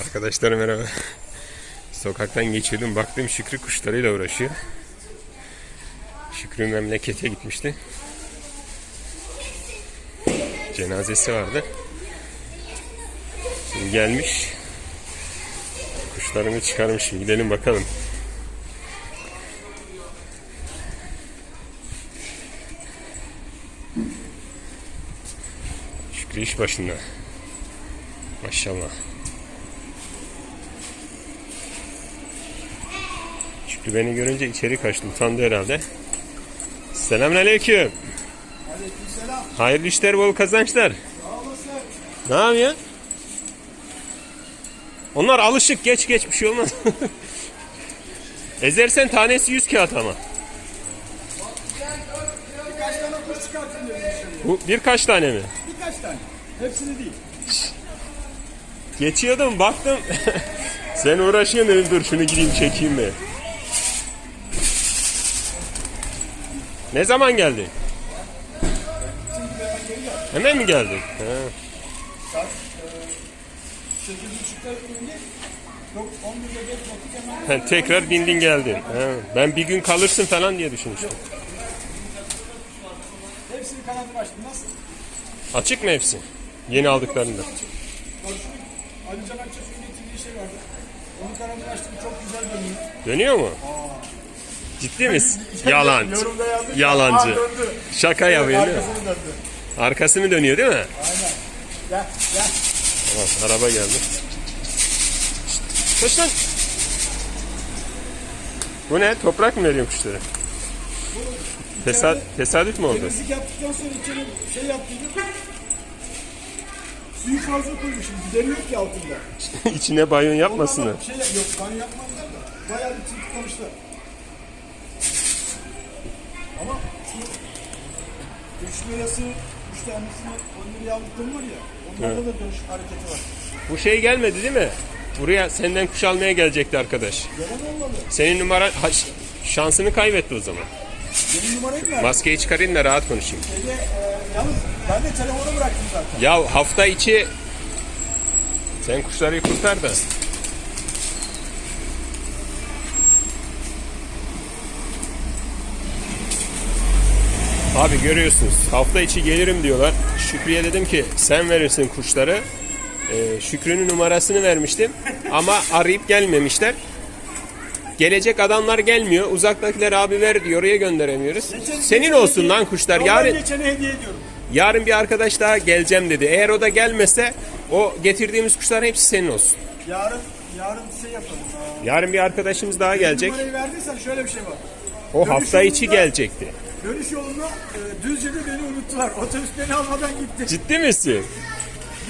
Arkadaşlar merhaba. Sokaktan geçiyordum. Baktım Şükrü kuşlarıyla uğraşıyor. Şükrü memlekete gitmişti. Cenazesi vardı. Şimdi gelmiş. Kuşlarını çıkarmış. Gidelim bakalım. Şükrü iş başında. Maşallah. Beni görünce içeri kaçtı. Utandı herhalde. Selamünaleyküm. Aleykümselam. Hayırlı işler, bol kazançlar. Ne yapıyorsun? Onlar alışık. Geç geç bir şey olmaz. Ezersen tanesi 100 kağıt ama. Birkaç tane kuş çıkartın dışarıya. Bu birkaç tane mi? Birkaç tane. Hepsini değil. Geçiyordum baktım. Sen uğraşıyorsun dur şunu gideyim çekeyim mi? Ne zaman geldin? Hemen mi geldin? Ha. Saat e, 8.30'da indi. Yok 11'de geç vakit hemen. Ha, tekrar bindin geldin. Ha. Ben bir gün kalırsın falan diye düşünmüştüm. Hepsini kanadım açtım. Nasıl? Açık mı hepsi? Yeni aldıklarında. Ali Can Akçasu'nun getirdiği şey vardı. Onu kanadını açtım. Çok güzel dönüyor. Dönüyor mu? Ciddi misin? Yalan. Yorumda yazmış. Yalancı. Aa, döndü. Şaka yapıyor değil mi? Arkasını döndü. Arkası mı dönüyor değil mi? Aynen. Gel gel. Tamam araba geldi. Koş lan. Bu ne? Toprak mı veriyorsun kuşlara? Tesad tesadüf mü oldu? Temizlik yaptıktan sonra içeri şey yaptıydım. Suyu fazla koymuşum. Gideri yok ki altında. İçine banyo yapmasınlar. Şey yok, banyo yapmazlar da. Bayağı bir çırpıklamışlar. 3 lirası 3 tanesini 10 liraya aldıklarım var ya. Onlarda da dönüş hareketi var. Bu şey gelmedi değil mi? Buraya senden kuş almaya gelecekti arkadaş. Senin numaran ha, şansını kaybetti o zaman. Benim numarayı ver. Maskeyi çıkarayım da rahat konuşayım. Şeyde, e, yalnız ben de telefonu bıraktım zaten. Ya hafta içi sen kuşları kurtar da. Abi görüyorsunuz hafta içi gelirim diyorlar. Şükrü'ye dedim ki sen verirsin kuşları. Ee, Şükrü'nün numarasını vermiştim ama arayıp gelmemişler. Gelecek adamlar gelmiyor. Uzaktakiler abi ver diyor. Oraya gönderemiyoruz. Geçen- Senin geçen olsun hediye- lan kuşlar. Ama Yarın geçene hediye ediyorum. Yarın bir arkadaş daha geleceğim dedi. Eğer o da gelmese o getirdiğimiz kuşların hepsi senin olsun. Yarın, yarın şey yapalım. Aa, Yarın bir arkadaşımız daha gelecek. Numarayı verdiysen şöyle bir şey var. O Dönüş hafta içi gelecekti. Dönüş yolunda e, Düzce'de beni unuttular. Otobüs beni almadan gitti. Ciddi misin?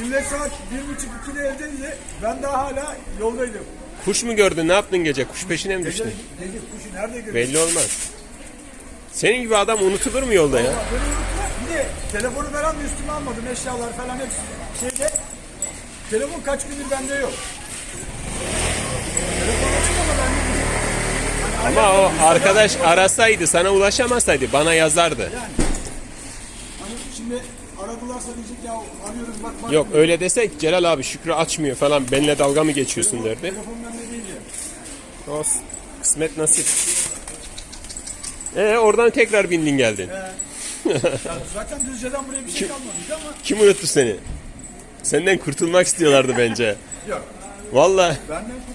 Millet saat bir buçuk ikide evdeydi. Ben daha hala yoldaydım. Kuş mu gördün? Ne yaptın gece? Kuş peşine mi Gece, düştün? gece kuşu nerede görüyorsun? Belli olmaz. Senin gibi adam unutulur mu yolda ya? Beni unuttular. Bir de telefonu veren de üstüme almadım. Eşyalar falan hepsi şeyde. Telefon kaç gündür bende yok. Telefon açık ama bende değil. Hani Ama o arkadaş arasaydı sana ulaşamasaydı bana yazardı. Yani. Hani şimdi aradılarsa diyecek ya arıyoruz bak bak. Yok öyle desek Celal abi Şükrü açmıyor falan benimle dalga mı geçiyorsun derdi. Telefon bende değil ya. Olsun. Kısmet nasip. Ee oradan tekrar bindin geldin. Ya zaten Düzce'den buraya bir şey kalmadı ama Kim unuttu seni? Senden kurtulmak istiyorlardı bence. yok. Valla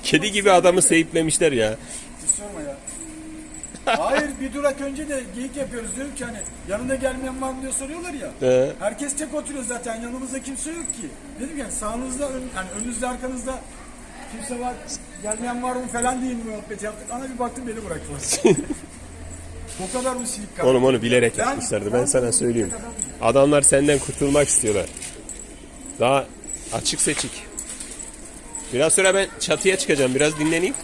kedi gibi adamı seyiplemişler ya. Hayır bir durak önce de geyik yapıyoruz diyorum ki hani yanında gelmeyen var mı diye soruyorlar ya. He. Herkes tek oturuyor zaten yanımızda kimse yok ki. Dedim yani sağınızda ön, yani önünüzde arkanızda kimse var gelmeyen var mı falan diye muhabbet yaptık. Ana bir baktım beni bıraktılar. o kadar mı silik kaldı? Oğlum onu bilerek Ben- yapmışlardı ben ben- sana söyleyeyim. Adamlar senden kurtulmak istiyorlar. Daha açık seçik. Biraz sonra ben çatıya çıkacağım biraz dinleneyim.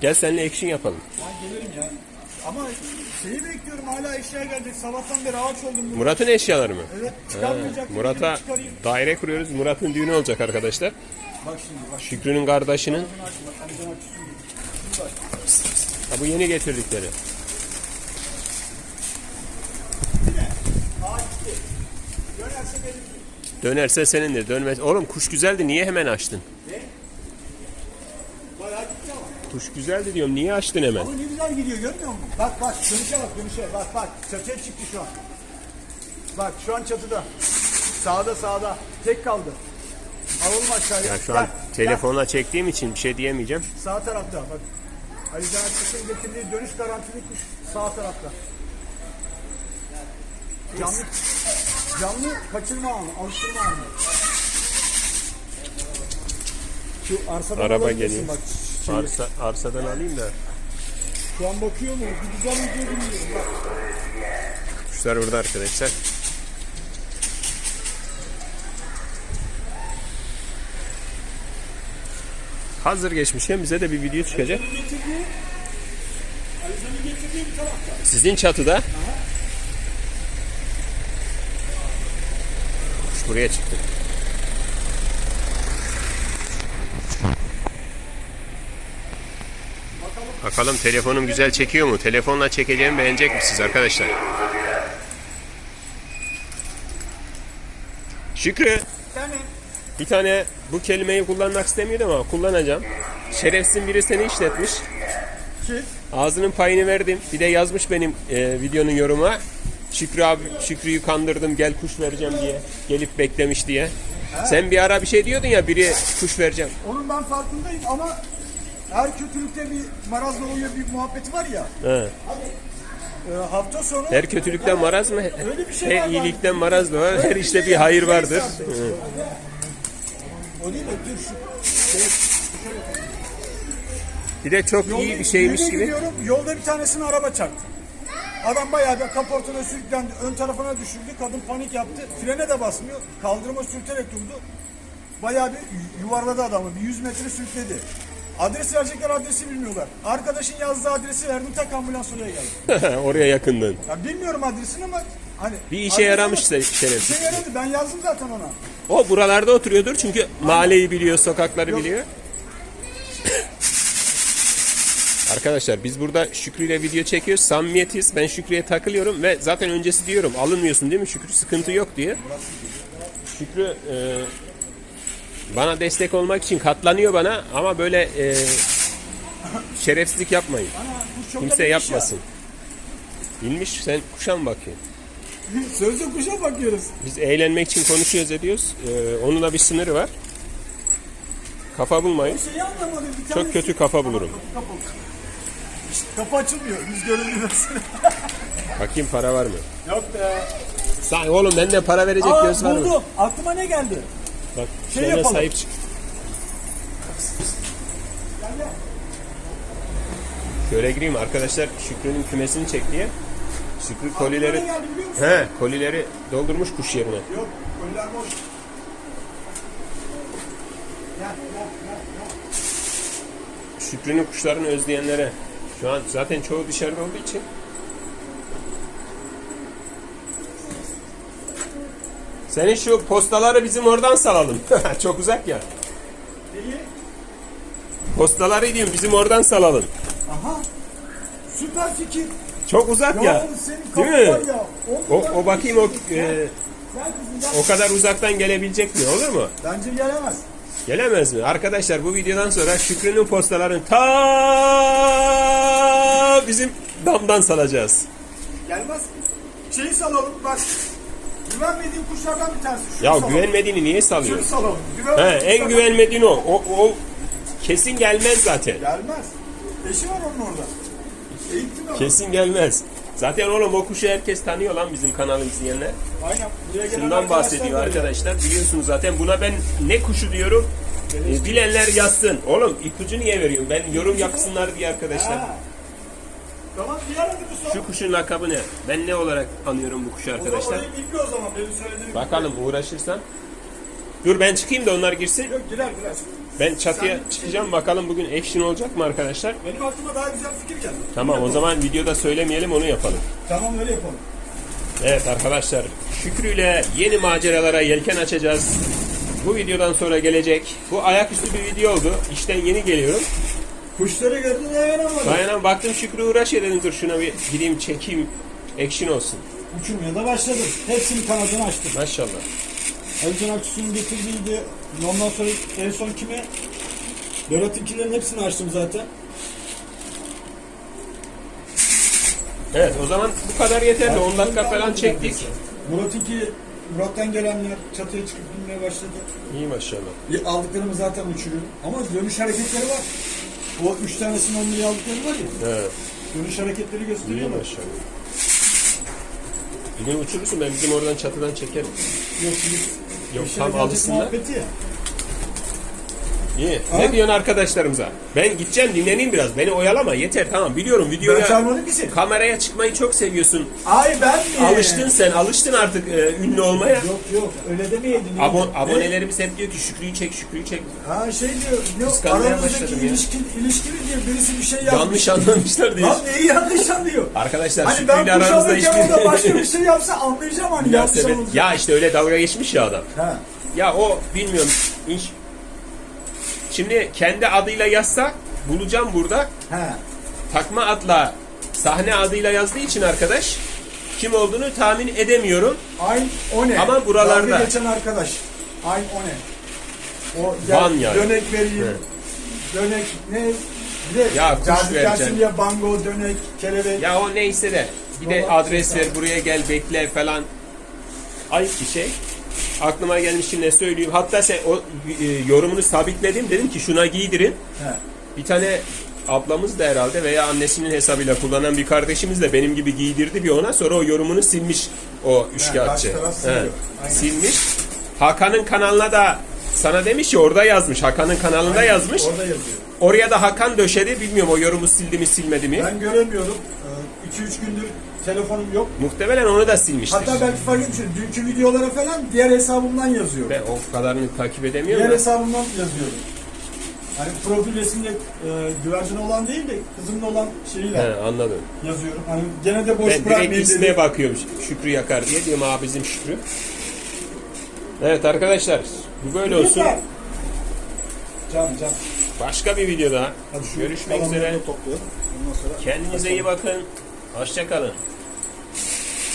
Gel seninle action yapalım. Ama şeyi bekliyorum hala eşya gelecek. Sabahtan beri ağaç oldum. burada. Murat'ın eşyaları mı? Evet çıkarmayacak. Murat'a çıkarayım. daire kuruyoruz. Murat'ın düğünü olacak arkadaşlar. Bak şimdi bak. Şükrü'nün kardeşinin. Şunu aç, bak, sen açıyorsun. Şimdi bak. Ha, bu yeni getirdikleri. Ağaç gitti. Dönerse senindir. Dönmez. Oğlum kuş güzeldi. Niye hemen açtın? Kuş güzeldi diyorum. Niye açtın hemen? Ama ne güzel gidiyor görmüyor musun? Bak bak dönüşe bak dönüşe bak bak çatıya çıktı şu an. Bak şu an çatıda. Sağda sağda. Tek kaldı. Alalım aşağıya. Ya şu Gel, an telefonla çektiğim için bir şey diyemeyeceğim. gel. Sağ tarafta bak. Ali Can getirdiği dönüş garantili kuş sağ tarafta. Canlı, canlı kaçırma anı, alıştırma anı. Şu arsadan Araba geliyor. Bak, şeyi. Arsa, arsadan alayım da. Şu an bakıyor mu? Bir güzel video dinliyorum. Bak. Kuşlar burada arkadaşlar. Hazır geçmişken bize de bir video çıkacak. Sizin çatıda. Kuş buraya çıktı. Bakalım telefonum güzel çekiyor mu? Telefonla çekeceğimi beğenecek misiniz arkadaşlar? Şükrü bir tane bu kelimeyi kullanmak istemiyordum ama kullanacağım. Şerefsizin biri seni işletmiş. Ağzının payını verdim. Bir de yazmış benim e, videonun yoruma. Şükrü abi Şükrü'yü kandırdım gel kuş vereceğim diye. Gelip beklemiş diye. Sen bir ara bir şey diyordun ya biri kuş vereceğim. onun ben farkındayım ama her kötülükte bir marazla uyuyor bir muhabbeti var ya. He. E, hafta sonu Her kötülükten maraz mı? Öyle bir şey var Her iyilikten maraz var. Her işte bir hayır vardır. Hı. o değil de dur şu şey, Bir de çok iyi bir şeymiş gibi. gidiyorum yolda bir tanesini araba çarptı. Adam bayağı bir kaportuna sürüklendi. Ön tarafına düşürdü. Kadın panik yaptı. Frene de basmıyor. Kaldırıma sürterek durdu. Bayağı bir yuvarladı adamı. Bir 100 metre sürükledi. Adres verecekler adresi bilmiyorlar. Arkadaşın yazdığı adresi verdim. Tak ambulans oraya geldi. Oraya yakındın. Ya bilmiyorum adresini ama hani Bir işe adresi yaramış da şerefsiz. İşe yaradı. Ben yazdım zaten ona. O buralarda oturuyordur çünkü mahalleyi biliyor, sokakları biliyor. Arkadaşlar biz burada Şükrü ile video çekiyoruz. Samimiyetiz. Ben Şükrü'ye takılıyorum ve zaten öncesi diyorum alınmıyorsun değil mi Şükrü? Sıkıntı yok diye. Şükrü e, bana destek olmak için katlanıyor bana ama böyle e, şerefsizlik yapmayın. Ana, Kimse yapmasın. İnmiş sen kuşa mı bakıyorsun? ya. Sözde kuşa bakıyoruz. Biz eğlenmek için konuşuyoruz ediyoruz. E, onun da bir sınırı var. Kafa bulmayın. Bir Çok kötü kafa bulurum. Kapı. İşte kapı açılmıyor. Biz göremiyoruz. Bakayım para var mı? Yok be. Sen oğlum bende para verecek Aa göz var mı? Aklıma ne geldi? Bak Şey şöyle yapalım. sahip çık. Şöyle gireyim arkadaşlar Şükrü'nün kümesini çek diye. Şükrü kolileri geldi he kolileri doldurmuş kuş yerine. Yok. Koliler boş. Gel gel gel. gel. Şükrü'nün kuşlarını özleyenlere. Şu an zaten çoğu dışarıda olduğu için. Senin şu postaları bizim oradan salalım. Çok uzak ya. Neyi? Postaları diyorum bizim oradan salalım. Aha. Süper fikir. Çok uzak Ya, ya. senin Değil mi? ya. O, o bakayım o fikir. e, o kadar uzaktan gelebilecek mi? Olur mu? Bence gelemez. Gelemez mi? Arkadaşlar bu videodan sonra Şükrü'nün postalarını ta bizim damdan salacağız. Gelmez. Şeyi salalım bak. Güvenmediğim kuşlardan bir tanesi. Şunu Ya salalım. güvenmediğini niye Şunu salıyorsun? salalım. He, Güvenmediğim en kuşlardan- güvenmediğin o. o. O kesin gelmez zaten. Gelmez. Eşi var onun orada. Eğitim var. Kesin gelmez. Zaten oğlum o kuşu herkes tanıyor lan bizim kanalı izleyenler. Aynen. Buraya arkadaşlar bahsediyor arkadaşlar. Biliyorsunuz zaten buna ben ne kuşu diyorum? E, bilenler yazsın. Oğlum ipucu niye veriyorum? Ben yorum yapsınlar diye arkadaşlar. Ha. Tamam diğer. Şu kuşun lakabı ne? Ben ne olarak anıyorum bu kuşu arkadaşlar? O zaman benim söylediğim. Bakalım uğraşırsan. Dur ben çıkayım da onlar girsin. Yok girer girer. Ben çatıya çıkacağım. Bakalım bugün action olacak mı arkadaşlar? Benim aklıma daha güzel fikir geldi. Tamam o zaman videoda söylemeyelim onu yapalım. Tamam öyle yapalım. Evet arkadaşlar Şükrü ile yeni maceralara yelken açacağız. Bu videodan sonra gelecek. Bu ayaküstü bir video oldu. İşten yeni geliyorum. Kuşları gördün dayanamadım. Dayanan baktım Şükrü uğraşıyor dedim dur şuna bir gideyim çekeyim. Action olsun. Uçurmaya da başladım. Hepsinin kanadını açtım. Maşallah. Alican Aksu'nun getirdiydi. Ondan sonra en son kime? Berat'inkilerin hepsini açtım zaten. Evet o zaman bu kadar yeterli. 10 dakika falan çektik. Murat'ınki Murat'tan gelenler çatıya çıkıp binmeye başladı. İyi maşallah. Aldıklarımı zaten uçuruyorum. Ama dönüş hareketleri var. O üç tanesinin on liraya aldıkları var ya. Evet. Dönüş hareketleri İyi gösteriyorlar. maşallah. Yine uçurursun ben bizim oradan çatıdan çekerim. Yok şimdi Yok, eşeğe tam alışsınlar. muhabbeti ya. İyi. Ne diyorsun arkadaşlarımıza? Ben gideceğim dinleneyim biraz. Beni oyalama yeter tamam biliyorum Ben videoya çağırmadım ki seni. kameraya çıkmayı çok seviyorsun. Ay ben mi? Alıştın sen alıştın artık e, ünlü olmaya. Yok yok öyle demeyeydin. Abon, Ne? abonelerimiz hep diyor ki Şükrü'yü çek Şükrü'yü çek. Ha şey diyor. Yok Kıskanmaya aramızdaki başladım ya. ilişki, ilişki mi diyor. Birisi bir şey yazmış. Yanlış anlamışlar diye. Lan neyi yanlış anlıyor? Arkadaşlar Hani ben Şükrü'yle kuş aranızda alırken o da başka bir hiçbir şey yapsa anlayacağım hani yanlış münasebet. Ya işte öyle dalga geçmiş ya adam. Ha. Ya o bilmiyorum. İş... Şimdi kendi adıyla yazsa bulacağım burada. Ha. Takma adla sahne adıyla yazdığı için arkadaş kim olduğunu tahmin edemiyorum. Aynı o ne? Ama buralarda. Dalga geçen arkadaş. Aynı o ne? O gel, Van yani. dönek vereyim. Evet. Dönek ne? Bir de Ya kuş vereceksin. diye bango, dönek, kelebek. Ya o neyse de bir de Dolap adres ver buraya gel bekle falan. Ayıp bir şey. Aklıma gelmiş ne söyleyeyim. Hatta sen o e, yorumunu sabitledim. Dedim ki şuna giydirin. He. Bir tane ablamız da herhalde veya annesinin hesabıyla kullanan bir kardeşimiz de benim gibi giydirdi bir ona. Sonra o yorumunu silmiş o üçkağıtçı. He. Aynen. Silmiş. Hakan'ın kanalına da sana demiş ya orada yazmış. Hakan'ın kanalında yazmış. Orada yazıyor. Oraya da Hakan döşedi. Bilmiyorum o yorumu sildi mi silmedi mi. Ben göremiyorum. 2-3 gündür telefonum yok. Muhtemelen onu da silmiştir. Hatta belki fark etmişim. Dünkü videolara falan diğer hesabımdan yazıyorum. Ben o kadarını takip Diğer edemiyorum. da. hesabımdan yazıyorum. Hani profil resimde e, güvercin olan değil de kızımla olan şeyiyle He, anladım. yazıyorum. Hani gene de boş Ben direkt bırakmayayım ismine dedim. bakıyorum. Şükrü Yakar diye diyorum abi bizim Şükrü. Evet arkadaşlar bu böyle olsun. Yeter. Can can. Başka bir videoda görüşmek üzere. Kendinize iyi bakın. Hoşçakalın.